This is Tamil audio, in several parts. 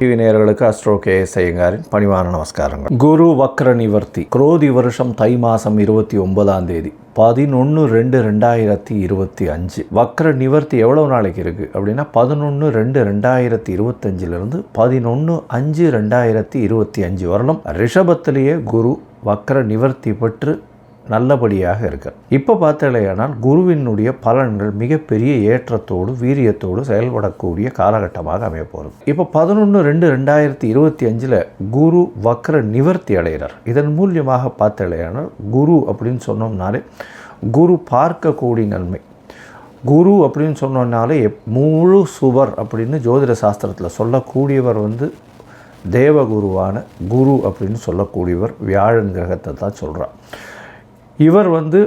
டிவி நேயர்களுக்கு அஸ்ட்ரோ கே எஸ் ஐயங்காரின் பணிவான நமஸ்காரங்கள். குரு வக்ர நிவர்த்தி குரோதி வருஷம் தை மாதம் இருபத்தி ஒன்பதாம் தேதி பதினொன்று ரெண்டு ரெண்டாயிரத்தி இருபத்தி அஞ்சு. வக்ர நிவர்த்தி எவ்வளோ நாளைக்கு இருக்குது அப்படின்னா பதினொன்று ரெண்டு ரெண்டாயிரத்தி இருபத்தஞ்சிலிருந்து பதினொன்று அஞ்சு ரெண்டாயிரத்தி இருபத்தி அஞ்சு வரலும் ரிஷபத்திலேயே குரு வக்ர நிவர்த்தி பெற்று நல்லபடியாக இருக்கு. இப்போ பார்த்தாலேயானால் குருவினுடைய பலன்கள் மிகப்பெரிய ஏற்றத்தோடு வீரியத்தோடு செயல்படக்கூடிய காலகட்டமாக அமைய போகிறது இப்போ பதினொன்று ரெண்டு ரெண்டாயிரத்தி இருபத்தி அஞ்சில் குரு வக்ர நிவர்த்தி அடைகிறார். இதன் மூலியமாக பார்த்தாலேயானால் குரு அப்படின்னு சொன்னோம்னாலே குரு பார்க்கக்கூடிய நன்மை. குரு அப்படின்னு சொன்னோம்னாலே முழு சுவர் அப்படின்னு ஜோதிட சாஸ்திரத்தில் சொல்லக்கூடியவர் வந்து தேவகுருவான குரு அப்படின்னு சொல்லக்கூடியவர் வியாழன் கிரகத்தை தான் சொல்கிறார் இவர் வந்து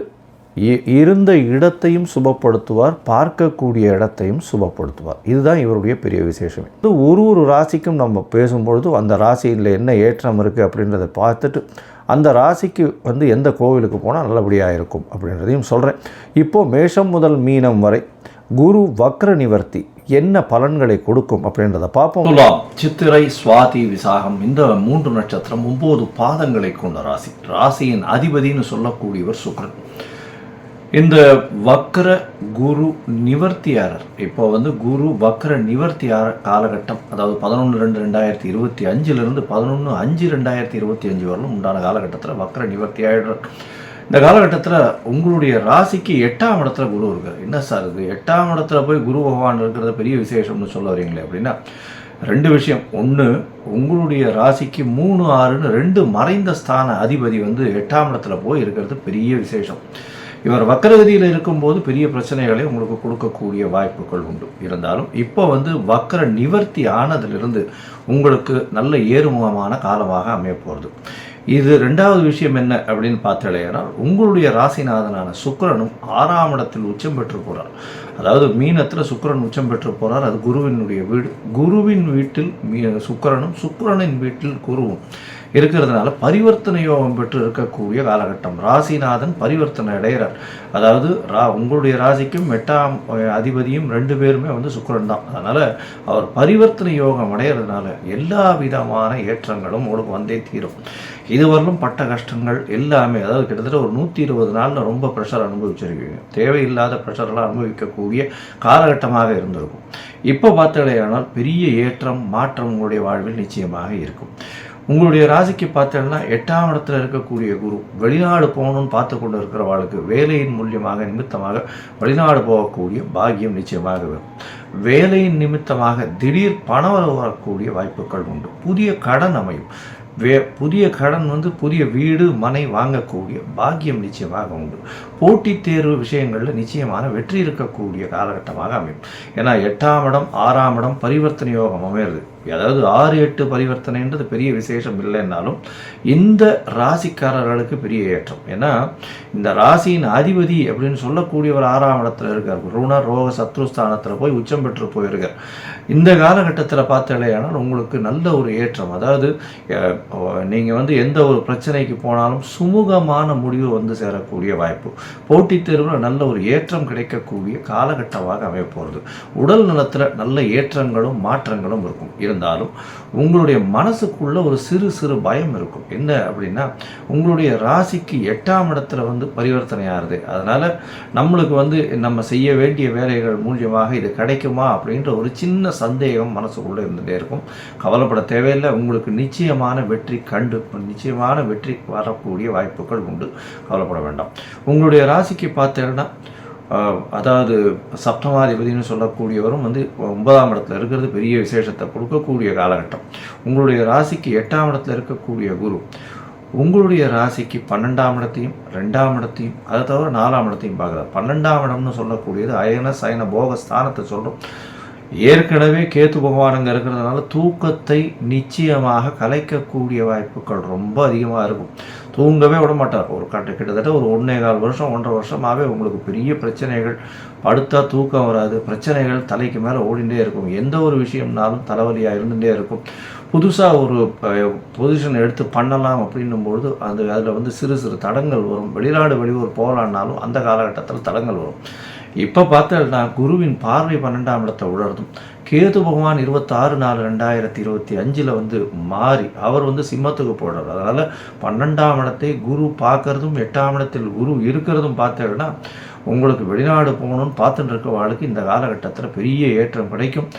இ- இருந்த இடத்தையும் சுபப்படுத்துவார் பார்க்கக்கூடிய இடத்தையும் சுபப்படுத்துவார். இதுதான் இவருடைய பெரிய விசேஷமே. இது ஒரு ஒரு ராசிக்கும் நம்ம பேசும்பொழுது அந்த ராசியில் என்ன ஏற்றம் இருக்குது அப்படின்றத பார்த்துட்டு அந்த ராசிக்கு வந்து எந்த கோவிலுக்கு போனால் நல்லபடியாக இருக்கும் அப்படின்றதையும் சொல்கிறேன் இப்போது மேஷம் முதல் மீனம் வரை குரு வக்ர நிவர்த்தி என்ன பலன்களை கொடுக்கும் அப்படின்றத பார்ப்போம். துலாம் சித்திரை சுவாதி விசாகம் இந்த மூன்று நட்சத்திரம் ஒன்பது பாதங்களை கொண்ட ராசி. ராசியின் அதிபதினு சொல்லக்கூடியவர் சுக்கிரன் இந்த வக்ர குரு நிவர்த்தியாரர். இப்போ வந்து குரு வக்ர நிவர்த்தியார காலகட்டம் அதாவது பதினொன்று ரெண்டு ரெண்டாயிரத்தி இருபத்தி அஞ்சிலிருந்து பதினொன்று அஞ்சு ரெண்டாயிரத்தி இருபத்தி அஞ்சு வரலும் உண்டான காலகட்டத்தில் வக்கர நிவர்த்தி இந்த காலகட்டத்தில் உங்களுடைய ராசிக்கு எட்டாம் இடத்துல குரு இருக்கார். என்ன சார் இது? எட்டாம் இடத்துல போய் குரு பகவான் இருக்கிறத பெரிய விசேஷம்னு சொல்ல வரீங்களே அப்படின்னா ரெண்டு விஷயம். ஒன்று உங்களுடைய ராசிக்கு மூணு ஆறுன்னு ரெண்டு மறைந்த ஸ்தான அதிபதி வந்து எட்டாம் இடத்துல போய் இருக்கிறது பெரிய விசேஷம். இவர் வக்கரகதியில் இருக்கும்போது பெரிய பிரச்சனைகளை உங்களுக்கு கொடுக்கக்கூடிய வாய்ப்புகள் உண்டு. இருந்தாலும் இப்போ வந்து வக்கர நிவர்த்தி ஆனதிலிருந்து உங்களுக்கு நல்ல ஏறுமுகமான காலமாக அமைய போகிறது இது ரெண்டாவது விஷயம் என்ன அப்படின்னு பார்த்தாலேனால் உங்களுடைய ராசிநாதனான சுக்கரனும் ஆறாம் இடத்தில் உச்சம் பெற்று போகிறார் அதாவது மீனத்தில் சுக்கரன் உச்சம் பெற்று போகிறார் அது குருவினுடைய வீடு. குருவின் வீட்டில் மீ சுக்கிரனும் சுக்கரனின் வீட்டில் குருவும். இருக்கிறதுனால பரிவர்த்தனை யோகம் பெற்று இருக்கக்கூடிய காலகட்டம். ராசிநாதன் பரிவர்த்தனை அடைகிறார். அதாவது ரா உங்களுடைய ராசிக்கும் எட்டாம் அதிபதியும் ரெண்டு பேருமே வந்து சுக்கரன் தான். அதனால் அவர் பரிவர்த்தனை யோகம் அடைகிறதுனால எல்லா விதமான ஏற்றங்களும் உங்களுக்கு வந்தே தீரும். இதுவரையிலும் பட்ட கஷ்டங்கள் எல்லாமே அதாவது கிட்டத்தட்ட ஒரு நூற்றி இருபது நாளில் ரொம்ப ப்ரெஷர் அனுபவிச்சிருக்கீங்க. தேவையில்லாத ப்ரெஷர்லாம் அனுபவிக்கக்கூடிய காலகட்டமாக இருந்திருக்கும். இப்போ பார்த்தடையானால் பெரிய ஏற்றம் மாற்றம் உங்களுடைய வாழ்வில் நிச்சயமாக இருக்கும். உங்களுடைய ராசிக்கு பார்த்தோம்னா எட்டாம் இடத்துல இருக்கக்கூடிய குரு வெளிநாடு போகணும்னு பார்த்து கொண்டு இருக்கிறவாளுக்கு வேலையின் மூலியமாக நிமித்தமாக வெளிநாடு போகக்கூடிய பாக்கியம் நிச்சயமாக வரும். வேலையின் நிமித்தமாக திடீர் பணம் வரக்கூடிய வாய்ப்புகள் உண்டு. புதிய கடன் அமையும். வே புதிய கடன் வந்து புதிய வீடு மனை வாங்கக்கூடிய பாக்கியம் நிச்சயமாக உண்டு. போட்டித் தேர்வு விஷயங்களில் நிச்சயமான வெற்றி இருக்கக்கூடிய காலகட்டமாக அமையும். ஏன்னா எட்டாம் இடம் ஆறாம் இடம் பரிவர்த்தனை யோகம் அமையிறது. அதாவது ஆறு எட்டு பரிவர்த்தனைன்றது பெரிய விசேஷம் இல்லைன்னாலும் இந்த ராசிக்காரர்களுக்கு பெரிய ஏற்றம். ஏன்னா இந்த ராசியின் அதிபதி அப்படின்னு சொல்லக்கூடியவர் ஆறாம் இடத்துல இருக்கார். ருண ரோக சத்ருஸ்தானத்தில் போய் உச்சம் பெற்று போயிருக்கார். இந்த காலகட்டத்தில் பார்த்தாலேயானால் உங்களுக்கு நல்ல ஒரு ஏற்றம். அதாவது நீங்கள் வந்து எந்த ஒரு பிரச்சனைக்கு போனாலும் சுமூகமான முடிவு வந்து சேரக்கூடிய வாய்ப்பு. போட்டித் தேர்வில் நல்ல ஒரு ஏற்றம் கிடைக்கக்கூடிய காலகட்டமாக அமையப்போகிறது உடல் நலத்தில் நல்ல ஏற்றங்களும் மாற்றங்களும் இருக்கும். இருந்தாலும் உங்களுடைய மனசுக்குள்ள ஒரு சிறு சிறு பயம் இருக்கும். என்ன அப்படின்னா உங்களுடைய ராசிக்கு எட்டாம் இடத்துல வந்து பரிவர்த்தனை ஆகுது அதனால் நம்மளுக்கு வந்து நம்ம செய்ய வேண்டிய வேலைகள் மூலியமாக இது கிடைக்குமா அப்படின்ற ஒரு சின்ன சந்தேகம் மனசுக்குள்ளே இருந்துகிட்டே இருக்கும். கவலைப்பட தேவையில்லை. உங்களுக்கு நிச்சயமான வெற்றி கண்டு நிச்சயமான வெற்றி வரக்கூடிய வாய்ப்புகள் உண்டு. கவலைப்பட வேண்டாம். உங்களுடைய ராசிக்கு பார்த்தீங்கன்னா அதாவது சப்தமாதிபதினு சொல்லக்கூடியவரும் வந்து ஒன்பதாம் இடத்துல இருக்கிறது பெரிய விசேஷத்தை கொடுக்கக்கூடிய காலகட்டம். உங்களுடைய ராசிக்கு எட்டாம் இடத்துல இருக்கக்கூடிய குரு உங்களுடைய ராசிக்கு பன்னெண்டாம் இடத்தையும் ரெண்டாம் இடத்தையும் அதை தவிர நாலாம் இடத்தையும் பார்க்குறார். பன்னெண்டாம் இடம்னு சொல்லக்கூடியது அயன சயன போக ஸ்தானத்தை சொல்கிறோம் ஏற்கனவே கேத்து பகவானுங்க இருக்கிறதுனால தூக்கத்தை நிச்சயமாக கலைக்கக்கூடிய வாய்ப்புகள் ரொம்ப அதிகமாக இருக்கும். தூங்கவே விட மாட்டார் ஒரு கட்ட கிட்டத்தட்ட ஒரு ஒன்றே கால் வருஷம் ஒன்றரை வருஷமாகவே உங்களுக்கு பெரிய பிரச்சனைகள் படுத்தா தூக்கம் வராது பிரச்சனைகள் தலைக்கு மேலே ஓடிண்டே இருக்கும். எந்த ஒரு விஷயம்னாலும் தலைவலியாக இருந்துகிட்டே இருக்கும். புதுசாக ஒரு பொசிஷன் எடுத்து பண்ணலாம் அப்படின்னும்பொழுது அது அதில் வந்து சிறு சிறு தடங்கள் வரும். வெளிநாடு வெளியூர் போகலான்னாலும் அந்த காலகட்டத்தில் தடங்கள் வரும். இப்போ பார்த்தா குருவின் பார்வை பன்னெண்டாம் இடத்தை உணர்த்தும் கேது பகவான் இருபத்தாறு நாலு ரெண்டாயிரத்தி இருபத்தி அஞ்சில் வந்து மாறி அவர் வந்து சிம்மத்துக்கு போடுறார் அதனால் பன்னெண்டாம் இடத்தை குரு பார்க்கறதும் எட்டாம் இடத்தில் குரு இருக்கிறதும் பார்த்தேன்னா உங்களுக்கு வெளிநாடு போகணும்னு பார்த்துட்டு இருக்க வாழ்க்கை இந்த காலகட்டத்தில் பெரிய ஏற்றம் கிடைக்கும்.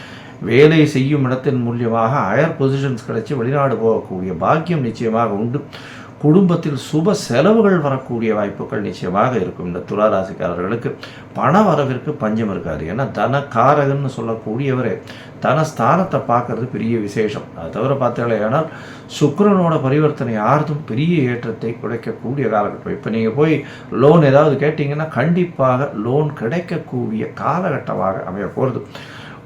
வேலை செய்யும் இடத்தின் மூலியமாக ஹையர் பொசிஷன்ஸ் கிடைச்சி வெளிநாடு போகக்கூடிய பாக்கியம் நிச்சயமாக உண்டு. குடும்பத்தில் சுப செலவுகள் வரக்கூடிய வாய்ப்புகள் நிச்சயமாக இருக்கும். இந்த துளாராசிக்காரர்களுக்கு பண வரவிற்கு பஞ்சம் இருக்காது. ஏன்னா தனக்காரகன்னு சொல்லக்கூடியவரே தனஸ்தானத்தை பார்க்கறது பெரிய விசேஷம். அது தவிர பார்த்தீங்களேனால் சுக்கரனோட பரிவர்த்தனை ஆர்தும் பெரிய ஏற்றத்தை குறைக்கக்கூடிய காலகட்டம். இப்போ நீங்கள் போய் லோன் ஏதாவது கேட்டிங்கன்னா கண்டிப்பாக லோன் கிடைக்கக்கூடிய காலகட்டமாக அமைய போகிறது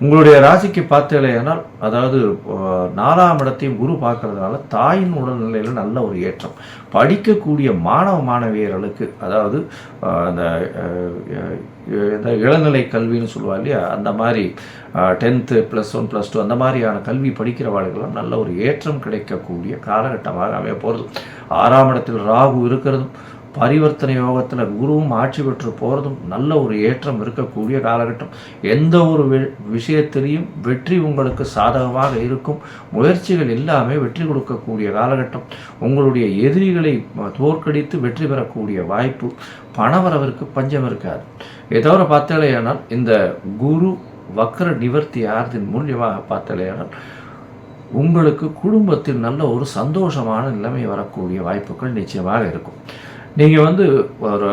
உங்களுடைய ராசிக்கு பார்த்தீங்களேனால் அதாவது நாலாம் இடத்தையும் குரு பார்க்கறதுனால தாயின் உடல்நிலையில் நல்ல ஒரு ஏற்றம். படிக்கக்கூடிய மாணவ மாணவியர்களுக்கு அதாவது அந்த இந்த இளநிலை கல்வின்னு சொல்லுவா இல்லையா? அந்த மாதிரி tenth plus one plus two அந்த மாதிரியான கல்வி படிக்கிறவர்களுக்கெல்லாம் நல்ல ஒரு ஏற்றம் கிடைக்கக்கூடிய காலகட்டமாக அமைய போகிறது ஆறாம் இடத்தில் ராகு இருக்கிறதும் பரிவர்த்தனை யோகத்தில் குருவும் ஆட்சி பெற்று போகிறதும் நல்ல ஒரு ஏற்றம் இருக்கக்கூடிய காலகட்டம். எந்த ஒரு வி- விஷயத்திலையும் வெற்றி உங்களுக்கு சாதகமாக இருக்கும். முயற்சிகள் எல்லாமே வெற்றி கொடுக்கக்கூடிய காலகட்டம். உங்களுடைய எதிரிகளை தோற்கடித்து வெற்றி பெறக்கூடிய வாய்ப்பு பணவரவிற்கு பஞ்சம் இருக்காது. இதை பார்த்தாலேயானால் இந்த குரு வக்ர நிவர்த்தி ஆர்தின் மூலியமாக பார்த்தாலேயானால் உங்களுக்கு குடும்பத்தில் நல்ல ஒரு சந்தோஷமான நிலைமை வரக்கூடிய வாய்ப்புகள் நிச்சயமாக இருக்கும். நீங்கள் வந்து ஒரு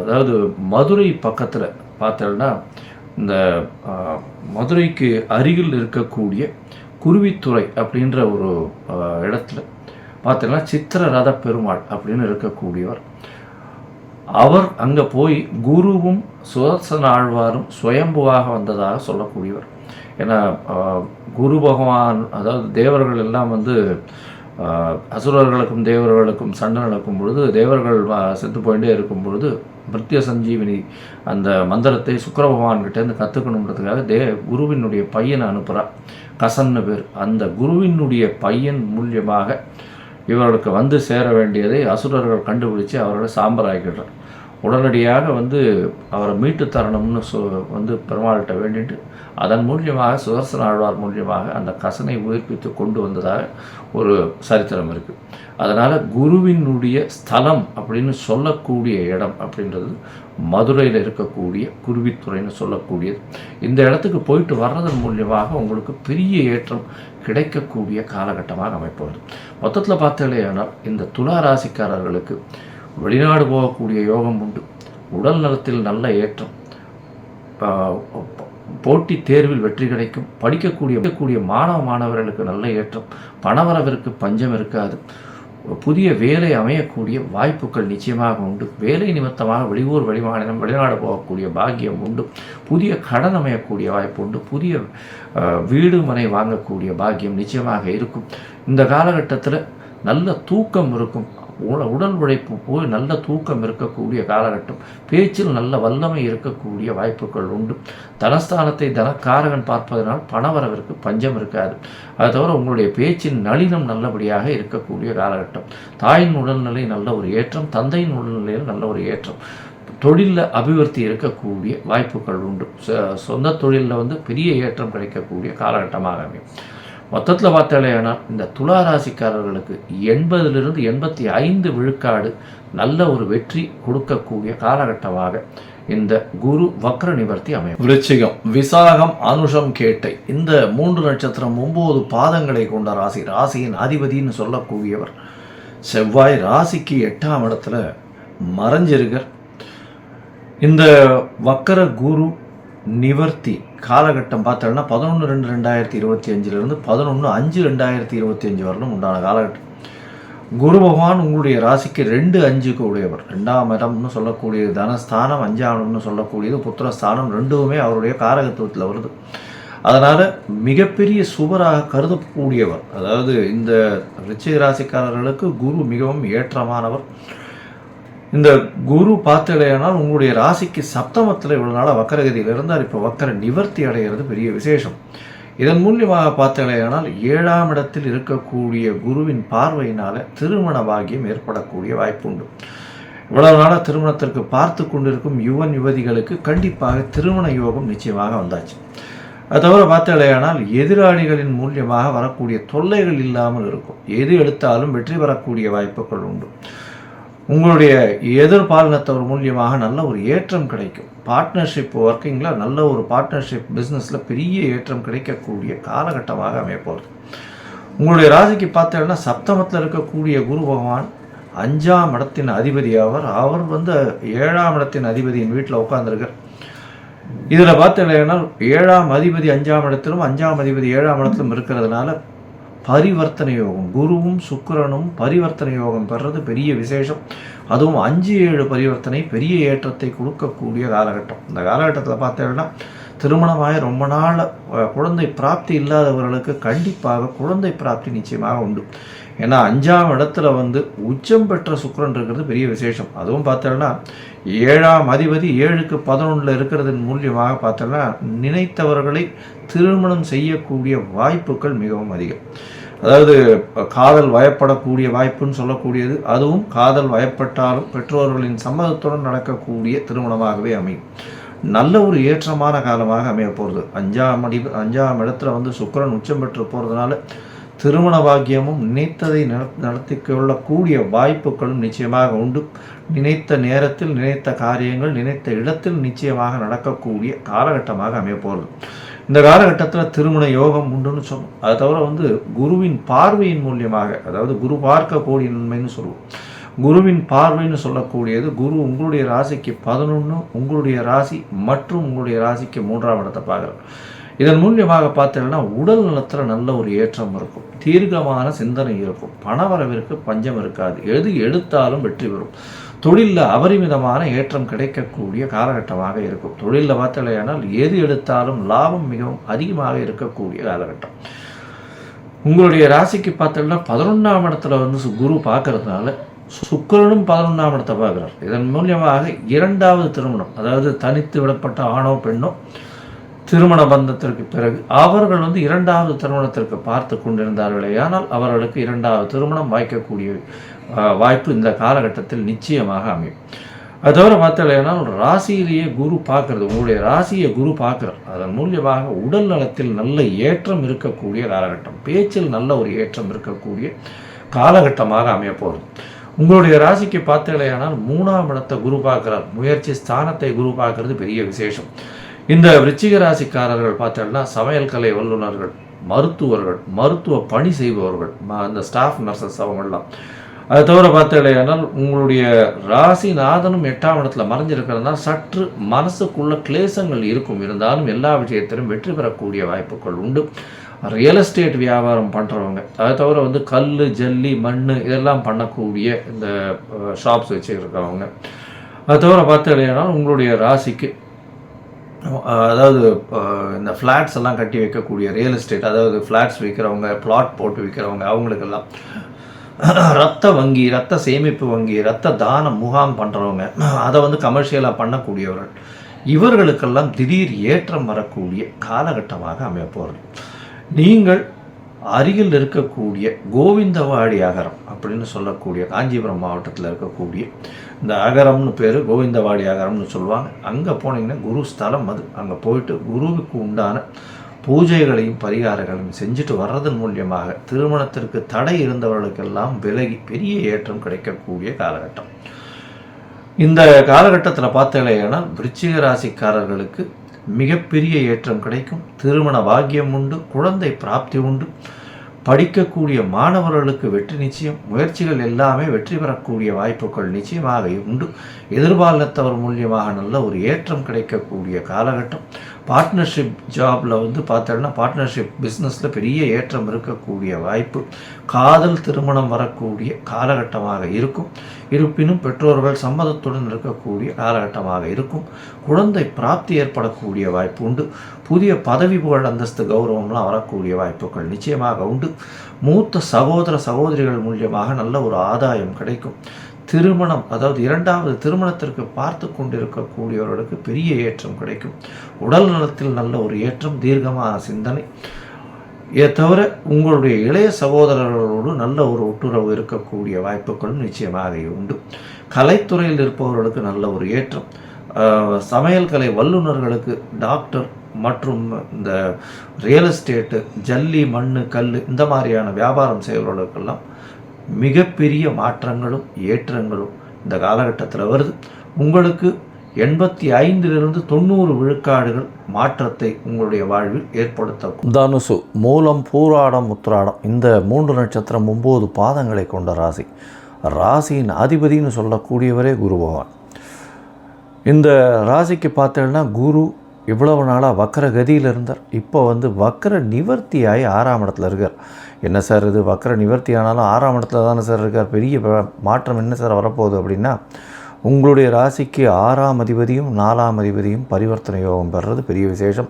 அதாவது மதுரை பக்கத்தில் பார்த்தோன்னா இந்த மதுரைக்கு அருகில் இருக்கக்கூடிய குருவித்துறை அப்படின்ற ஒரு இடத்துல பார்த்தீங்கன்னா சித்திரரத பெருமாள் அப்படின்னு இருக்கக்கூடியவர். அவர் அங்கே போய் குருவும் சுதர்சன ஆழ்வாரும் சுயம்புவாக வந்ததாக சொல்லக்கூடியவர். ஏன்னா குரு பகவான் அதாவது தேவர்கள் எல்லாம் வந்து அசுரர்களுக்கும் தேவர்களுக்கும் சண்டை நடக்கும் பொழுது தேவர்கள் செத்து போயிட்டே இருக்கும் பொழுது மிருத்திய சஞ்சீவினி அந்த மந்திரத்தை சுக்கர பகவான்கிட்டேருந்து கற்றுக்கணுன்றதுக்காக தே குருவினுடைய பையனை அனுப்புகிறான் கசன்னு பேர். அந்த குருவினுடைய பையன் மூலியமாக இவர்களுக்கு வந்து சேர வேண்டியதை அசுரர்கள் கண்டுபிடிச்சு அவர்களை சாம்பராக்கிடுறார். உடனடியாக வந்து அவரை மீட்டு தரணும்னு சொ வந்து பெருமாள்கிட்ட வேண்டிட்டு அதன் மூலியமாக சுதர்சன ஆழ்வார் மூலியமாக அந்த கசனை உயிர்ப்பித்து கொண்டு வந்ததாக ஒரு சரித்திரம் இருக்குது அதனால் குருவினுடைய ஸ்தலம் அப்படின்னு சொல்லக்கூடிய இடம் அப்படின்றது மதுரையில் இருக்கக்கூடிய குருவித்துறைன்னு சொல்லக்கூடியது. இந்த இடத்துக்கு போயிட்டு வர்றதன் மூலியமாக உங்களுக்கு பெரிய ஏற்றம் கிடைக்கக்கூடிய காலகட்டமாக அமைப்பது மொத்தத்தில் பார்த்தாலேயானால் இந்த துலா ராசிக்காரர்களுக்கு வெளிநாடு போகக்கூடிய யோகம் உண்டு. உடல் நலத்தில் நல்ல ஏற்றம். போட்டி தேர்வில் வெற்றி கிடைக்கும். படிக்கக்கூடிய படிக்கக்கூடிய மாணவ மாணவர்களுக்கு நல்ல ஏற்றம். பணவரவிற்கு பஞ்சம் இருக்காது. புதிய வேலை அமையக்கூடிய வாய்ப்புகள் நிச்சயமாக உண்டு. வேலை நிமித்தமாக வெளியூர் வெளிமாநிலம் வெளிநாடு போகக்கூடிய பாக்கியம் உண்டு. புதிய கடன் அமையக்கூடிய வாய்ப்பு உண்டு. புதிய வீடு மனை வாங்கக்கூடிய பாக்கியம் நிச்சயமாக இருக்கும். இந்த காலகட்டத்தில் நல்ல தூக்கம் இருக்கும். உட- உடல் உழைப்பு போய் நல்ல தூக்கம் இருக்கக்கூடிய காலகட்டம். பேச்சில் நல்ல வல்லமை இருக்கக்கூடிய வாய்ப்புகள் உண்டு. தனஸ்தானத்தை தனக்காரகன் பார்ப்பதனால் பணவரவிற்கு பஞ்சம் இருக்காது. அது தவிர உங்களுடைய பேச்சின் நளினம் நல்லபடியாக இருக்கக்கூடிய காலகட்டம். தாயின் உடல்நிலை நல்ல ஒரு ஏற்றம் தந்தையின் உடல்நிலையில் நல்ல ஒரு ஏற்றம். தொழிலில் அபிவிருத்தி இருக்கக்கூடிய வாய்ப்புகள் உண்டு. சொந்த தொழிலில் வந்து பெரிய ஏற்றம் கிடைக்கக்கூடிய காலகட்டமாக அமையும் மொத்தத்தில் பார்த்தாலேனா இந்த துலா ராசிக்காரர்களுக்கு எண்பதிலிருந்து எண்பத்தி ஐந்து விழுக்காடு நல்ல ஒரு வெற்றி கொடுக்கக்கூடிய காலகட்டமாக இந்த குரு வக்ர நிவர்த்தி அமையும். விருச்சிகம் விசாகம் அனுஷம் கேட்டை இந்த மூன்று நட்சத்திரம் ஒன்பது பாதங்களை கொண்ட ராசி ராசியின் அதிபதின்னு சொல்லக்கூடியவர் செவ்வாய் ராசிக்கு எட்டாம் இடத்துல மறைஞ்சிருக்கார். இந்த வக்கர குரு நிவர்த்தி காலகட்டம் பார்த்தோம்னா பதினொன்று ரெண்டு ரெண்டாயிரத்தி இருபத்தி அஞ்சுலேருந்து பதினொன்று அஞ்சு ரெண்டாயிரத்தி இருபத்தி அஞ்சு வரலும் உண்டான காலகட்டம். குரு பகவான் உங்களுடைய ராசிக்கு ரெண்டு அஞ்சுக்கு உடையவர். ரெண்டாம் இடம்னு சொல்லக்கூடியது தனஸ்தானம் அஞ்சாம் இடம்னு சொல்லக்கூடியது புத்திரஸ்தானம் ரெண்டுமே அவருடைய காரகத்துவத்தில் வருது. அதனால் மிகப்பெரிய சுவராக கருதக்கூடியவர். அதாவது இந்த ரிச்சிக ராசிக்காரர்களுக்கு குரு மிகவும் ஏற்றமானவர். இந்த குரு பார்த்தலையானால் உங்களுடைய ராசிக்கு சப்தமத்தில் இவ்வளோ நாளாக வக்கரகதியில் இருந்தார். இப்போ வக்கர நிவர்த்தி அடைகிறது பெரிய விசேஷம். இதன் மூலியமாக பார்த்தடையானால் ஏழாம் இடத்தில் இருக்கக்கூடிய குருவின் பார்வையினால் திருமண பாகியம் ஏற்படக்கூடிய வாய்ப்பு உண்டு. இவ்வளவு நாளாக திருமணத்திற்கு பார்த்து கொண்டிருக்கும் யுவன் யுவதிகளுக்கு கண்டிப்பாக திருமண யோகம் நிச்சயமாக வந்தாச்சு. அது தவிர பார்த்தலையானால் எதிராளிகளின் மூலியமாக வரக்கூடிய தொல்லைகள் இல்லாமல் இருக்கும். எது எடுத்தாலும் வெற்றி பெறக்கூடிய வாய்ப்புகள் உண்டு. உங்களுடைய எதிர்பாலினத்தவர் மூலியமாக நல்ல ஒரு ஏற்றம் கிடைக்கும். பார்ட்னர்ஷிப் ஒர்க்கிங்கில் நல்ல ஒரு பார்ட்னர்ஷிப் பிஸ்னஸில் பெரிய ஏற்றம் கிடைக்கக்கூடிய காலகட்டமாக அமையப்போகுது. உங்களுடைய ராசிக்கு பார்த்தீங்கன்னா சப்தமத்தில் இருக்கக்கூடிய குரு பகவான் அஞ்சாம் இடத்தின் அதிபதி அவர் அவர் வந்து ஏழாம் இடத்தின் அதிபதியின் வீட்டில் உட்காந்துருக்கார் இதில் பார்த்தீங்கன்னா ஏழாம் அதிபதி அஞ்சாம் இடத்திலும் அஞ்சாம் அதிபதி ஏழாம் இடத்திலும் இருக்கிறதுனால பரிவர்த்தனை யோகம். குருவும் சுக்கரனும் பரிவர்த்தனை யோகம் பெறது பெரிய விசேஷம். அதுவும் அஞ்சு ஏழு பரிவர்த்தனை பெரிய ஏற்றத்தை கொடுக்கக்கூடிய காலகட்டம். இந்த காலகட்டத்தில் பார்த்தீங்கன்னா திருமணமாய ரொம்ப நாள் குழந்தை பிராப்தி இல்லாதவர்களுக்கு கண்டிப்பாக குழந்தை பிராப்தி நிச்சயமாக உண்டு. ஏன்னா அஞ்சாம் இடத்துல வந்து உச்சம் பெற்ற சுக்கிரன் இருக்கிறது பெரிய விசேஷம். அதுவும் பார்த்தோன்னா ஏழாம் அதிபதி ஏழுக்கு பதினொன்றில் இருக்கிறதன் மூலியமாக பார்த்தோன்னா நினைத்தவர்களை திருமணம் செய்யக்கூடிய வாய்ப்புகள் மிகவும் அதிகம். அதாவது காதல் வயப்படக்கூடிய வாய்ப்புன்னு சொல்லக்கூடியது அதுவும் காதல் வயப்பட்டாலும் பெற்றோர்களின் சம்மதத்துடன் நடக்கக்கூடிய திருமணமாகவே அமையும். நல்ல ஒரு ஏற்றமான காலமாக அமைய போகிறது அஞ்சாம் அடி அஞ்சாம் இடத்துல வந்து சுக்கரன் உச்சம் பெற்று போகிறதுனால திருமண பாக்கியமும் நினைத்ததை நட- நடத்தி கொள்ளக்கூடிய வாய்ப்புகளும் நிச்சயமாக உண்டு. நினைத்த நேரத்தில் நினைத்த காரியங்கள் நினைத்த இடத்தில் நிச்சயமாக நடக்கக்கூடிய காலகட்டமாக அமைய போகிறது இந்த காலகட்டத்தில் திருமண யோகம் உண்டுன்னு சொல்லும் அதை தவிர வந்து குருவின் பார்வையின் மூலியமாக அதாவது குரு பார்க்க நன்மைன்னு சொல்லுவோம். குருவின் பார்வைன்னு சொல்லக்கூடியது குரு உங்களுடைய ராசிக்கு பதினொன்று உங்களுடைய ராசி மற்றும் உங்களுடைய ராசிக்கு மூன்றாம் இடத்தை பார்க்குறார். இதன் மூலியமாக பார்த்தீங்கன்னா உடல் நலத்தில் நல்ல ஒரு ஏற்றம் இருக்கும். தீர்க்கமான சிந்தனை இருக்கும். பணவரவிற்கு பஞ்சம் இருக்காது. எது எடுத்தாலும் வெற்றி பெறும். தொழிலில் அபரிமிதமான ஏற்றம் கிடைக்கக்கூடிய காலகட்டமாக இருக்கும். தொழிலில் பார்த்தலையானால் எது எடுத்தாலும் லாபம் மிகவும் அதிகமாக இருக்கக்கூடிய காலகட்டம். உங்களுடைய ராசிக்கு பார்த்தோம்னா பதினொன்றாம் இடத்துல வந்து சு- குரு பார்க்கறதுனால சுக்கிரனும் பதினொன்றாம் இடத்தை பார்க்குறார். இதன் மூலியமாக இரண்டாவது திருமணம் அதாவது தனித்து விடப்பட்ட ஆணோ பெண்ணோ திருமண பந்தத்திற்கு பிறகு அவர்கள் வந்து இரண்டாவது திருமணத்திற்கு பார்த்து கொண்டிருந்தார்களே. ஆனால் அவர்களுக்கு இரண்டாவது திருமணம் வாய்க்கக்கூடிய வாய்ப்பு இந்த காலகட்டத்தில் நிச்சயமாக அமையும். அது தவிர பார்த்தலையானால் ராசியிலேயே குரு பார்க்கறது உங்களுடைய ராசியை குரு பார்க்குறார். அதன் மூலியமாக உடல் நலத்தில் நல்ல ஏற்றம் இருக்கக்கூடிய காலகட்டம் பேச்சில் நல்ல ஒரு ஏற்றம் இருக்கக்கூடிய காலகட்டமாக அமைய போகிறது. உங்களுடைய ராசிக்கு பார்த்தலையானால் மூணாம் இடத்தை குரு பார்க்கிறார். முயற்சி ஸ்தானத்தை குரு பார்க்கறது பெரிய விசேஷம். இந்த விருச்சிக ராசிக்காரர்கள் பார்த்தோம்னா சமையல் கலை வல்லுநர்கள் மருத்துவர்கள் மருத்துவ பணி செய்பவர்கள் ம- அந்த ஸ்டாஃப் நர்சஸ் அவங்கெல்லாம். அது தவிர பார்த்தீங்கன்னா உங்களுடைய ராசிநாதனும் எட்டாம் இடத்துல மறைஞ்சிருக்கிறதுனா சற்று மனசுக்குள்ள கிளேசங்கள் இருக்கும். இருந்தாலும் எல்லா விஷயத்திலும் வெற்றி பெறக்கூடிய வாய்ப்புகள் உண்டு. ரியல் எஸ்டேட் வியாபாரம் பண்ணுறவங்க அதை தவிர வந்து கல் ஜல்லி மண் இதெல்லாம் பண்ணக்கூடிய இந்த ஷாப்ஸ் வச்சுருக்கிறவங்க. அது தவிர பார்த்தீங்கன்னா உங்களுடைய ராசிக்கு அதாவது இந்த ஃப்ளாட்ஸ் எல்லாம் கட்டி வைக்கக்கூடிய ரியல் எஸ்டேட் அதாவது ஃப்ளாட்ஸ் விற்கிறவங்க பிளாட் போட்டு விற்கிறவங்க அவங்களுக்கெல்லாம் ரத்த வங்கி ரத்த சேமிப்பு வங்கி ரத்த தான முகாம் பண்ணுறவங்க அதை வந்து கமர்ஷியலாக பண்ணக்கூடியவர்கள். இவர்களுக்கெல்லாம் திடீர் ஏற்றம் வரக்கூடிய காலகட்டமாக அமையப்போகிறது நீங்கள் அருகில் இருக்கக்கூடிய கோவிந்தவாடி அகரம் அப்படின்னு சொல்லக்கூடிய காஞ்சிபுரம் மாவட்டத்தில் இருக்கக்கூடிய இந்த அகரம்னு பேர் கோவிந்தவாடி அகரம்னு சொல்லுவாங்க. அங்கே போனீங்கன்னா குரு ஸ்தலம் அது. அங்கே போயிட்டு குருவுக்கு உண்டான பூஜைகளையும் பரிகாரங்களையும் செஞ்சுட்டு வர்றதன் மூலியமாக திருமணத்திற்கு தடை இருந்தவர்களுக்கெல்லாம் விலகி பெரிய ஏற்றம் கிடைக்கக்கூடிய காலகட்டம். இந்த காலகட்டத்தில் பார்த்தீங்கன்னா விருச்சிக ராசிக்காரர்களுக்கு மிகப்பெரிய ஏற்றம் கிடைக்கும். திருமண பாக்கியம் உண்டு குழந்தை பிராப்தி உண்டு. படிக்கக்கூடிய மாணவர்களுக்கு வெற்றி நிச்சயம். முயற்சிகள் எல்லாமே வெற்றி பெறக்கூடிய வாய்ப்புகள் நிச்சயமாக உண்டு. எதிர்பாலத்தவர் மூலியமாக நல்ல ஒரு ஏற்றம் கிடைக்கக்கூடிய காலகட்டம். பார்ட்னர்ஷிப் ஜாபில் வந்து பார்த்தோன்னா பார்ட்னர்ஷிப் பிஸ்னஸில் பெரிய ஏற்றம் இருக்கக்கூடிய வாய்ப்பு காதல் திருமணம் வரக்கூடிய காலகட்டமாக இருக்கும். இருப்பினும் பெற்றோர்கள் சம்மதத்துடன் இருக்கக்கூடிய காலகட்டமாக இருக்கும். குழந்தை பிராப்தி ஏற்படக்கூடிய வாய்ப்பு உண்டு. புதிய பதவி புகழ் அந்தஸ்து கௌரவம்லாம் வரக்கூடிய வாய்ப்புகள் நிச்சயமாக உண்டு. மூத்த சகோதர சகோதரிகள் மூலியமாக நல்ல ஒரு ஆதாயம் கிடைக்கும். திருமணம் அதாவது இரண்டாவது திருமணத்திற்கு பார்த்து கொண்டிருக்கக்கூடியவர்களுக்கு பெரிய ஏற்றம் கிடைக்கும். உடல் நலத்தில் நல்ல ஒரு ஏற்றம் தீர்க்கமான சிந்தனை. இதை தவிர உங்களுடைய இளைய சகோதரர்களோடு நல்ல ஒரு ஒட்டுறவு இருக்கக்கூடிய வாய்ப்புகளும் நிச்சயமாக உண்டு. கலைத்துறையில் இருப்பவர்களுக்கு நல்ல ஒரு ஏற்றம். சமையல் கலை வல்லுநர்களுக்கு டாக்டர் மற்றும் இந்த ரியல் எஸ்டேட்டு ஜல்லி மண் கல் இந்த மாதிரியான வியாபாரம் செய்பவர்களுக்கெல்லாம் மிகப்பெரிய மாற்றங்களும் ஏற்றங்களும் இந்த காலகட்டத்தில் வருது. உங்களுக்கு எண்பத்தி ஐந்திலிருந்து தொண்ணூறு விழுக்காடுகள் மாற்றத்தை உங்களுடைய வாழ்வில் ஏற்படுத்த தனுசு மூலம் பூராடம் உத்திராடம் இந்த மூன்று நட்சத்திரம் ஒம்பது பாதங்களை கொண்ட ராசி. ராசியின் அதிபதினு சொல்லக்கூடியவரே குரு பகவான். இந்த ராசிக்கு பார்த்தீங்கன்னா குரு இவ்வளவு நாளாக வக்கர கதியில் இருந்தார். இப்போ வந்து வக்கர நிவர்த்தியாகி ஆறாம் இடத்துல இருக்கார். என்ன சார் இது? வக்கர நிவர்த்தி ஆனாலும் ஆறாம் இடத்துல தானே சார் இருக்கார். பெரிய மாற்றம் என்ன சார் வரப்போகுது அப்படின்னா உங்களுடைய ராசிக்கு ஆறாம் அதிபதியும் நாலாம் அதிபதியும் பரிவர்த்தனை யோகம் பெறுறது பெரிய விசேஷம்.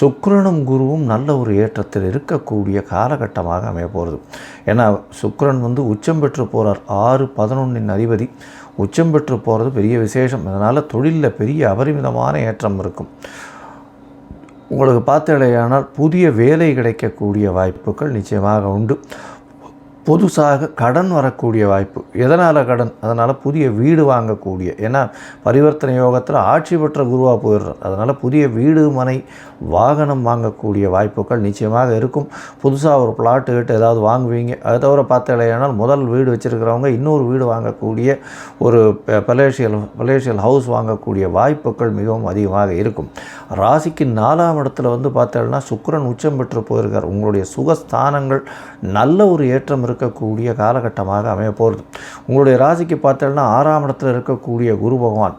சுக்ரனும் குருவும் நல்ல ஒரு ஏற்றத்தில் இருக்கக்கூடிய காலகட்டமாக அமைய போகிறது ஏன்னா சுக்ரன் வந்து உச்சம் பெற்று போகிறார் ஆறு பதினொன்றின் அதிபதி. உச்சம் பெற்று போகிறது பெரிய விசேஷம். அதனால் தொழிலில் பெரிய அபரிமிதமான ஏற்றம் இருக்கும். உங்களுக்கு பார்த்தடையானால் புதிய வேலை கிடைக்கக்கூடிய வாய்ப்புகள் நிச்சயமாக உண்டு. புதுசாக கடன் வரக்கூடிய வாய்ப்பு. எதனால் கடன்? அதனால் புதிய வீடு வாங்கக்கூடிய. ஏன்னா பரிவர்த்தனை யோகத்தில் ஆட்சி பெற்ற குருவாக போயிடுறார். அதனால் புதிய வீடு மனை வாகனம் வாங்கக்கூடிய வாய்ப்புகள் நிச்சயமாக இருக்கும். புதுசாக ஒரு பிளாட்டு கிட்ட ஏதாவது வாங்குவீங்க. அதை தவிர பார்த்தாலேயானால் முதல் வீடு வச்சுருக்கிறவங்க இன்னொரு வீடு வாங்கக்கூடிய ஒரு பலேஷியல் பலேஷியல் ஹவுஸ் வாங்கக்கூடிய வாய்ப்புகள் மிகவும் அதிகமாக இருக்கும். ராசிக்கு நாலாம் இடத்துல வந்து பார்த்தோம்னா சுக்கரன் உச்சம் பெற்று போயிருக்கார். உங்களுடைய சுகஸ்தானங்கள் நல்ல ஒரு ஏற்றம் இருக்கக்கூடிய காலகட்டமாக அமைய போகிறது உங்களுடைய ராசிக்கு பார்த்தோம்னா ஆறாம் இடத்துல இருக்கக்கூடிய குரு பகவான்.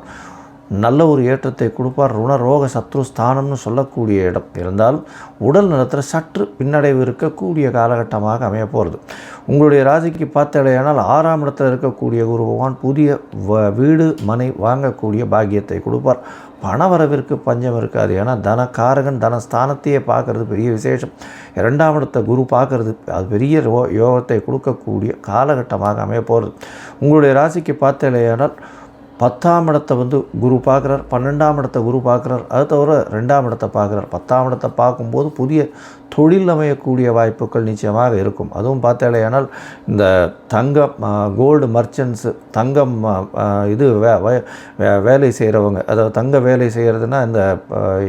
நல்ல ஒரு ஏற்றத்தை கொடுப்பார். ருண ரோக சத்ரு ஸ்தானம்னு சொல்லக்கூடிய இடம் இருந்தாலும் உடல் நலத்தில் சற்று பின்னடைவு இருக்கக்கூடிய காலகட்டமாக அமைய போகிறது உங்களுடைய ராசிக்கு பார்த்தடையானால் ஆறாம் இடத்துல இருக்கக்கூடிய குரு பகவான் புதிய வ- வீடு மனை வாங்கக்கூடிய பாக்கியத்தை கொடுப்பார். பணவரவிற்கு பஞ்சம் இருக்காது. ஏன்னா தனக்காரகன் தனஸ்தானத்தையே பார்க்கறது பெரிய விசேஷம். இரண்டாம் இடத்தை குரு பார்க்கறது அது பெரிய ரோ- யோகத்தை கொடுக்கக்கூடிய காலகட்டமாக அமைய போகிறது உங்களுடைய ராசிக்கு பார்த்தலையானால் பத்தாம் இடத்தை வந்து குரு பார்க்குறார் பன்னெண்டாம் இடத்தை குரு பார்க்குறார். அது தவிர ரெண்டாம் இடத்தை பார்க்குறார். பத்தாம் இடத்தை பார்க்கும்போது புதிய தொழில் அமையக்கூடிய வாய்ப்புகள் நிச்சயமாக இருக்கும். அதுவும் பார்த்தாலேயானால் இந்த தங்கம் கோல்டு மர்ச்சன்ட்ஸு தங்கம் இது வே வே- வே- வேலை செய்கிறவங்க அதாவது தங்க வேலை செய்கிறதுனா இந்த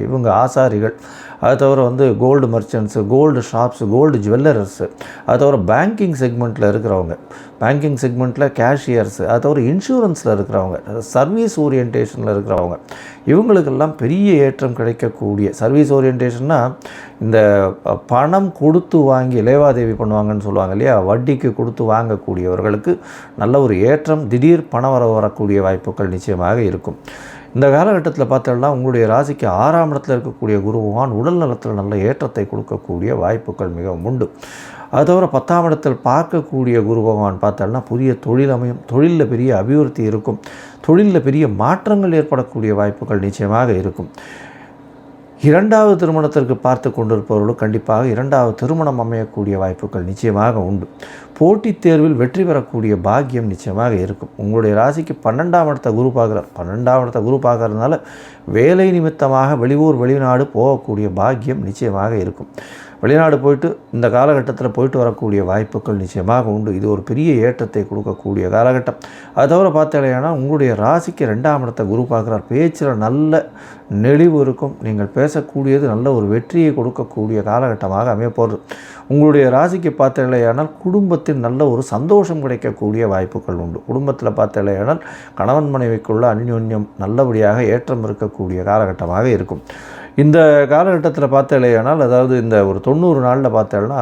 இவங்க ஆசாரிகள் அது தவிர வந்து gold merchants gold shops gold jewellers அது தவிர பேங்கிங் செக்மெண்ட்டில் இருக்கிறவங்க. பேங்கிங் செக்மெண்ட்டில் கேஷியர்ஸு அது தவிர இன்சூரன்ஸில் இருக்கிறவங்க சர்வீஸ் ஓரியன்டேஷனில் இருக்கிறவங்க. இவங்களுக்கெல்லாம் பெரிய ஏற்றம் கிடைக்கக்கூடிய சர்வீஸ் ஓரியன்டேஷன்னா இந்த பணம் கொடுத்து வாங்கி லேவாதேவி பண்ணுவாங்கன்னு சொல்லுவாங்க இல்லையா? வட்டிக்கு கொடுத்து வாங்கக்கூடியவர்களுக்கு நல்ல ஒரு ஏற்றம் திடீர் பணம் வர வரக்கூடிய வாய்ப்புகள் நிச்சயமாக இருக்கும். இந்த காலகட்டத்தில் பார்த்தோம்னா உங்களுடைய ராசிக்கு ஆறாம் இடத்துல இருக்கக்கூடிய குருவான் உடல் நலத்தில் நல்ல ஏற்றத்தை கொடுக்கக்கூடிய வாய்ப்புகள் மிகவும் உண்டு. அது தவிர பத்தாம் இடத்தில் பார்க்கக்கூடிய குரு பகவான் பார்த்தோம்னா புதிய தொழில் அமையும் தொழிலில் பெரிய அபிவிருத்தி இருக்கும் தொழிலில் பெரிய மாற்றங்கள் ஏற்படக்கூடிய வாய்ப்புகள் நிச்சயமாக இருக்கும். இரண்டாவது திருமணத்திற்கு பார்த்து கொண்டிருப்பவர்களும் கண்டிப்பாக இரண்டாவது திருமணம் அமையக்கூடிய வாய்ப்புகள் நிச்சயமாக உண்டு. போட்டித் தேர்வில் வெற்றி பெறக்கூடிய பாக்கியம் நிச்சயமாக இருக்கும். உங்களுடைய ராசிக்கு பன்னெண்டாம் இடத்த குரு பார்க்குறார். பன்னெண்டாம் இடத்த குரு பார்க்கறதுனால வேலை நிமித்தமாக வெளியூர் வெளிநாடு போகக்கூடிய பாக்கியம் நிச்சயமாக இருக்கும். வெளிநாடு போயிட்டு இந்த காலகட்டத்தில் போயிட்டு வரக்கூடிய வாய்ப்புகள் நிச்சயமாக உண்டு. இது ஒரு பெரிய ஏற்றத்தை கொடுக்கக்கூடிய காலகட்டம். அது தவிர பார்த்தீங்கன்னா உங்களுடைய ராசிக்கு ரெண்டாம் இடத்த குரு பார்க்குறார். பேச்சில் நல்ல நெளிவு இருக்கும். நீங்கள் பேசக்கூடியது நல்ல ஒரு வெற்றியை கொடுக்கக்கூடிய காலகட்டமாக அமையப்போகிறது உங்களுடைய ராசிக்கு பார்த்தீங்களேயானால் குடும்பத்தில் நல்ல ஒரு சந்தோஷம் கிடைக்கக்கூடிய வாய்ப்புகள் உண்டு. குடும்பத்தில் பார்த்தீங்களேயானால் கணவன் மனைவிக்குள்ள அந்யோன்யம் நல்லபடியாக ஏற்றம் இருக்கக்கூடிய காலகட்டமாக இருக்கும். இந்த காலகட்டத்தில் பார்த்தலையானால் அதாவது இந்த ஒரு தொண்ணூறு நாளில் பார்த்தேன்னா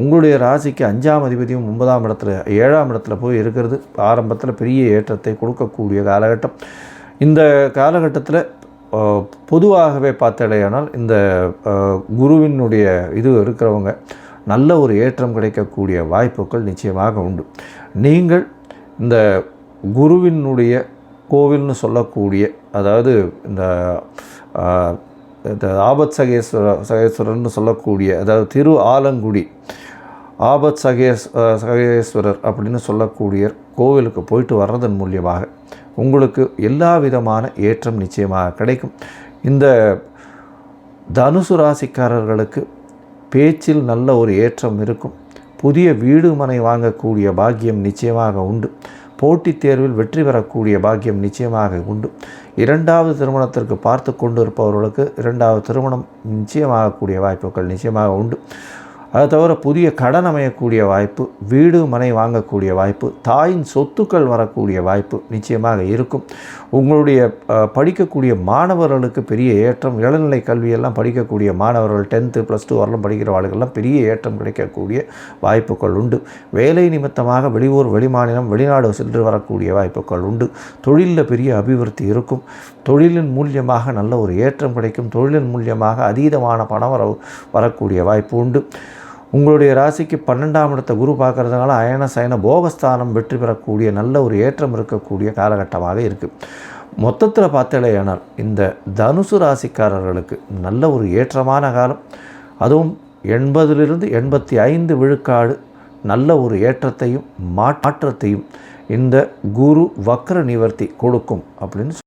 உங்களுடைய ராசிக்கு அஞ்சாம் அதிபதியும் ஒன்பதாம் இடத்துல ஏழாம் இடத்துல போய் இருக்கிறது. ஆரம்பத்தில் பெரிய ஏற்றத்தை கொடுக்கக்கூடிய காலகட்டம். இந்த காலகட்டத்தில் பொதுவாகவே பார்த்தடையானால் இந்த குருவினுடைய இது இருக்கிறவங்க நல்ல ஒரு ஏற்றம் கிடைக்கக்கூடிய வாய்ப்புகள் நிச்சயமாக உண்டு. நீங்கள் இந்த குருவினுடைய கோவில்னு சொல்லக்கூடிய அதாவது இந்த ஆபத் சகேஸ்வர சகேஸ்வரர்னு சொல்லக்கூடிய அதாவது திரு ஆலங்குடி ஆபத் சகேஸ் சகேஸ்வரர் அப்படின்னு சொல்லக்கூடிய கோவிலுக்கு போயிட்டு வர்றதன் மூலியமாக உங்களுக்கு எல்லா விதமான ஏற்றம் நிச்சயமாக கிடைக்கும். இந்த தனுசு ராசிக்காரர்களுக்கு பேச்சில் நல்ல ஒரு ஏற்றம் இருக்கும். புதிய வீடு மனை வாங்கக்கூடிய பாக்கியம் நிச்சயமாக உண்டு. போட்டித் தேர்வில் வெற்றி பெறக்கூடிய பாக்கியம் நிச்சயமாக உண்டு. இரண்டாவது திருமணத்திற்கு பார்த்து கொண்டு இருப்பவர்களுக்கு இரண்டாவது திருமணம் நிச்சயமாகக்கூடிய வாய்ப்புகள் நிச்சயமாக உண்டு. அதை தவிர புதிய கடன் அமையக்கூடிய வாய்ப்பு வீடு மனை வாங்கக்கூடிய வாய்ப்பு தாயின் சொத்துக்கள் வரக்கூடிய வாய்ப்பு நிச்சயமாக இருக்கும். உங்களுடைய படிக்கக்கூடிய மாணவர்களுக்கு பெரிய ஏற்றம் இளநிலை கல்வியெல்லாம் படிக்கக்கூடிய மாணவர்கள் டென்த்து ப்ளஸ் டூ வரலாம் படிக்கிற வாழ்க்கெல்லாம் பெரிய ஏற்றம் கிடைக்கக்கூடிய வாய்ப்புகள் உண்டு. வேலை நிமித்தமாக வெளியூர் வெளிமாநிலம் வெளிநாடு சென்று வரக்கூடிய வாய்ப்புகள் உண்டு. தொழிலில் பெரிய அபிவிருத்தி இருக்கும். தொழிலின் மூலியமாக நல்ல ஒரு ஏற்றம் கிடைக்கும். தொழிலின் மூலியமாக அதீதமான பணம் வர வரக்கூடிய வாய்ப்பு உண்டு. உங்களுடைய ராசிக்கு பன்னெண்டாம் இடத்தை குரு பார்க்குறதுனால அயன சயன போகஸ்தானம் வெற்றி பெறக்கூடிய நல்ல ஒரு ஏற்றம் இருக்கக்கூடிய காலகட்டமாக இருக்குது மொத்தத்தில் பார்த்தலையானால் இந்த தனுசு ராசிக்காரர்களுக்கு நல்ல ஒரு ஏற்றமான காலம். அதுவும் எண்பதிலிருந்து எண்பத்தி ஐந்து விழுக்காடு நல்ல ஒரு ஏற்றத்தையும் மாற்றத்தையும் இந்த குரு வக்ர நிவர்த்தி கொடுக்கும் அப்படின்னு